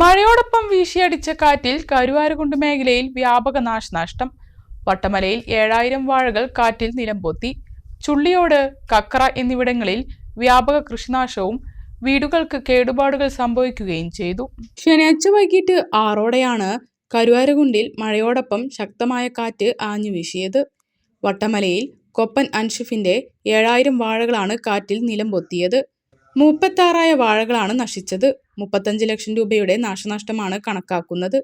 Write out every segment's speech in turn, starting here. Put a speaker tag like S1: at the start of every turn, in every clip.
S1: മഴയോടൊപ്പം വീശിയടിച്ച കാറ്റിൽ കരുവാരുകുണ്ട് മേഖലയിൽ വ്യാപക നാശനഷ്ടം. വട്ടമലയിൽ ഏഴായിരം വാഴകൾ കാറ്റിൽ നിലംപൊത്തി ചുള്ളിയോട് കക്കറ എന്നിവിടങ്ങളിൽ വ്യാപക കൃഷിനാശവും വീടുകൾക്ക് കേടുപാടുകൾ സംഭവിക്കുകയും ചെയ്തു. ശനിയാഴ്ച വൈകിട്ട് ആറോടെയാണ് കരുവാരുകുണ്ടിൽ മഴയോടൊപ്പം ശക്തമായ കാറ്റ് ആഞ്ഞു വീശിയത്. വട്ടമലയിൽ കൊപ്പൻ അൻഷിഫിന്റെ ഏഴായിരം വാഴകളാണ് കാറ്റിൽ നിലംപൊത്തിയത് മൂപ്പത്താറായ വാഴകളാണ് നശിച്ചത്. മുപ്പത്തഞ്ച് ലക്ഷം രൂപയുടെ നാശനഷ്ടമാണ് കണക്കാക്കുന്നത്.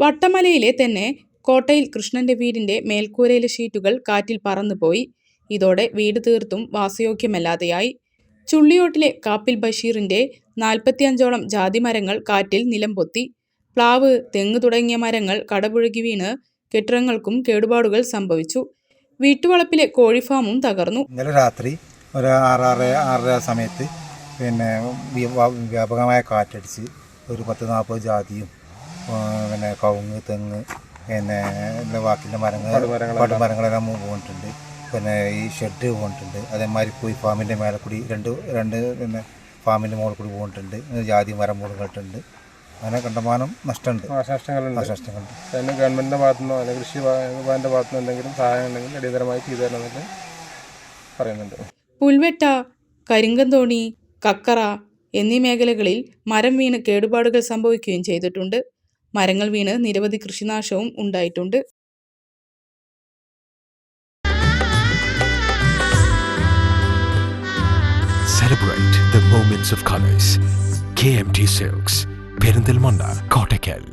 S1: വട്ടമലയിലെ തന്നെ കോട്ടയിൽ കൃഷ്ണന്റെ വീടിന്റെ മേൽക്കൂരയിലെ ഷീറ്റുകൾ കാറ്റിൽ പറന്നുപോയി. ഇതോടെ വീട് തീർത്തും വാസയോഗ്യമല്ലാതെയായി. ചുള്ളിയോട്ടിലെ കാപ്പിൽ ബഷീറിന്റെ നാൽപ്പത്തിയഞ്ചോളം ജാതി മരങ്ങൾ കാറ്റിൽ നിലംപൊത്തി. പ്ലാവ് തെങ്ങ് തുടങ്ങിയ മരങ്ങൾ കടപുഴകി വീണ് കെട്ടിടങ്ങൾക്കും കേടുപാടുകൾ സംഭവിച്ചു. വീട്ടുവളപ്പിലെ കോഴിഫാമും തകർന്നു.
S2: ഇന്നലെ രാത്രി ഒരു ആറാറ് ആറര സമയത്ത് പിന്നെ വ്യ- വ്യാപകമായ കാറ്റടിച്ച് ഒരു പത്ത് നാൽപ്പത് ജാതിയും പിന്നെ കവുങ്ങ് തെങ്ങ് പിന്നെ എന്റെ വാക്കിന്റെ മരങ്ങൾ മരങ്ങളെല്ലാം പോയിട്ടുണ്ട്. പിന്നെ ഈ ഷെഡ് പോയിട്ടുണ്ട്. അതേമാതിരി പോയി ഫാമിന്റെ മേലെ കൂടി രണ്ട് രണ്ട് പിന്നെ ഫാമിന്റെ മുകളിൽ കൂടി പോയിട്ടുണ്ട്. ജാതി മരം മുകളിലിട്ടുണ്ട് അങ്ങനെ കണ്ടമാനം നഷ്ടമുണ്ട്.
S3: നാശനഷ്ടങ്ങളുണ്ട്.
S2: നാശനഷ്ടങ്ങളുണ്ട്.
S3: അതിന് ഗവൺമെന്റിന്റെ ഭാഗത്തുനിന്നോ അല്ലെങ്കിൽ കൃഷി ഭവന്റെ ഭാഗത്തുനിന്നോ എന്തെങ്കിലും സഹായം ഉണ്ടെങ്കിൽ അടിയന്തരമായി ചെയ്തു തരണമെന്നൊക്കെ പറയുന്നുണ്ട്.
S1: പുൽവെട്ട കരിങ്കന്തോണി കക്കറ എന്നീ മേഖലകളിൽ മരം വീണ് കേടുപാടുകൾ സംഭവിക്കുകയും ചെയ്തിട്ടുണ്ട് മരങ്ങൾ വീണ് നിരവധി കൃഷിനാശവും ഉണ്ടായിട്ടുണ്ട്
S4: Celebrate the moments of colors. KMT Silks, Perindalmanda, Kottakkal.